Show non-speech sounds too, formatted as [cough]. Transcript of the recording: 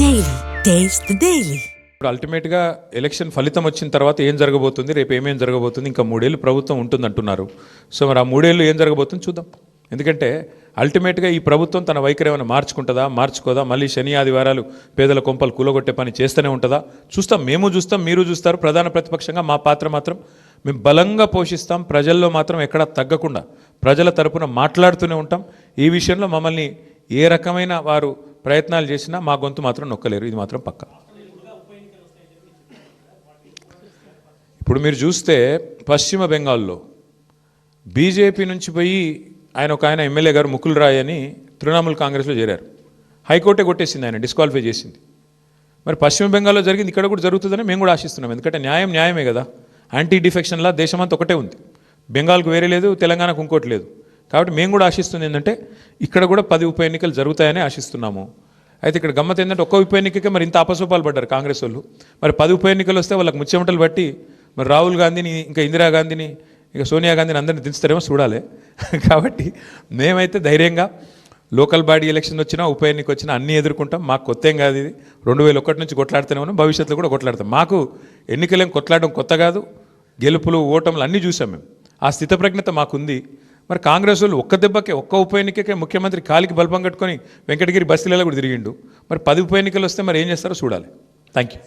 Daily taste daily ఇప్పుడు అల్టిమేట్గా election ఫలితం వచ్చిన తర్వాత ఏం జరగబోతుంది? రేపు ఏమేం జరగబోతుంది? ఇంకా మూడేళ్ళు ప్రభుత్వం ఉంటుంది అంటున్నారు సో మరి ఆ మూడేళ్ళు ఏం జరగబోతుంది చూద్దాం. ఎందుకంటే అల్టిమేట్గా ఈ ప్రభుత్వం తన వైఖరి ఏమైనా మార్చుకుంటుందా? మార్చుకోదా? మళ్ళీ శని ఆదివారాలు పేదల కొంపలు కూలగొట్టే పని చేస్తూనే ఉంటుందా? చూస్తాం. మేము చూస్తాం మీరు చూస్తారు. ప్రధాన ప్రతిపక్షంగా మా పాత్ర మాత్రం మేము బలంగా పోషిస్తాం. ప్రజల్లో మాత్రం ఎక్కడా తగ్గకుండా ప్రజల తరపున మాట్లాడుతూనే ఉంటాం. ఈ విషయంలో మమ్మల్ని ఏ రకమైన వారు ప్రయత్నాలు చేసినా మా గొంతు మాత్రం నొక్కలేరు. ఇది మాత్రం పక్కా. ఇప్పుడు మీరు చూస్తే పశ్చిమ బెంగాల్లో బీజేపీ నుంచి పోయి ఆయన ఒక ఆయన ఎమ్మెల్యే గారు ముకుల్ రాయ్ అని తృణమూల్ కాంగ్రెస్లో చేరారు. హైకోర్టే కొట్టేసింది ఆయన డిస్క్వాలిఫై చేసింది. మరి పశ్చిమ బెంగాల్లో జరిగింది ఇక్కడ కూడా జరుగుతుందని మేము కూడా ఆశిస్తున్నాం. ఎందుకంటే న్యాయం న్యాయమే కదా. యాంటీ డిఫెక్షన్లా దేశమంతా ఒకటే ఉంది. బెంగాల్కు వేరే లేదు తెలంగాణకు ఇంకోటి లేదు. కాబట్టి మేము కూడా ఆశిస్తుంది ఏంటంటే ఇక్కడ కూడా పది ఉప ఎన్నికలు జరుగుతాయని ఆశిస్తున్నాము. అయితే ఇక్కడ గమ్మత్ ఏంటంటే ఒక్క ఉప ఎన్నికకే మరి ఇంత అపసూపాలు పడ్డారు కాంగ్రెస్ వాళ్ళు. మరి పది ఉప ఎన్నికలు వస్తే వాళ్ళకి ముచ్చెమటలు బట్టి మరి రాహుల్ గాంధీని ఇంకా ఇందిరాగాంధీని ఇంకా సోనియా గాంధీని అందరిని దించుతారేమో చూడాలి. [laughs] కాబట్టి మేమైతే ధైర్యంగా లోకల్ బాడీ ఎలక్షన్ వచ్చినా ఉప ఎన్నిక వచ్చినా అన్నీ ఎదుర్కొంటాం. మాకు కొత్త ఏం కాదు ఇది. రెండు వేల ఒకటి నుంచి కొట్లాడుతూనే ఉన్నాం. భవిష్యత్తులో కూడా కొట్లాడతాం. మాకు ఎన్నికలేం కొట్లాడడం కొత్త కాదు. గెలుపులు ఓటములు అన్నీ చూసాం మేము. ఆ స్థితప్రజ్ఞత మాకుంది. మరి కాంగ్రెస్ వాళ్ళు ఒక్క దెబ్బకే ఒక్క ఉప ఎన్నికకే ముఖ్యమంత్రి కాలికి బల్పం కట్టుకొని వెంకటగిరి బస్తీలలో కూడా తిరిగిండు. మరి పది ఉప ఎన్నికలు వస్తే మరి ఏం చేస్తారో చూడాలి. Thank you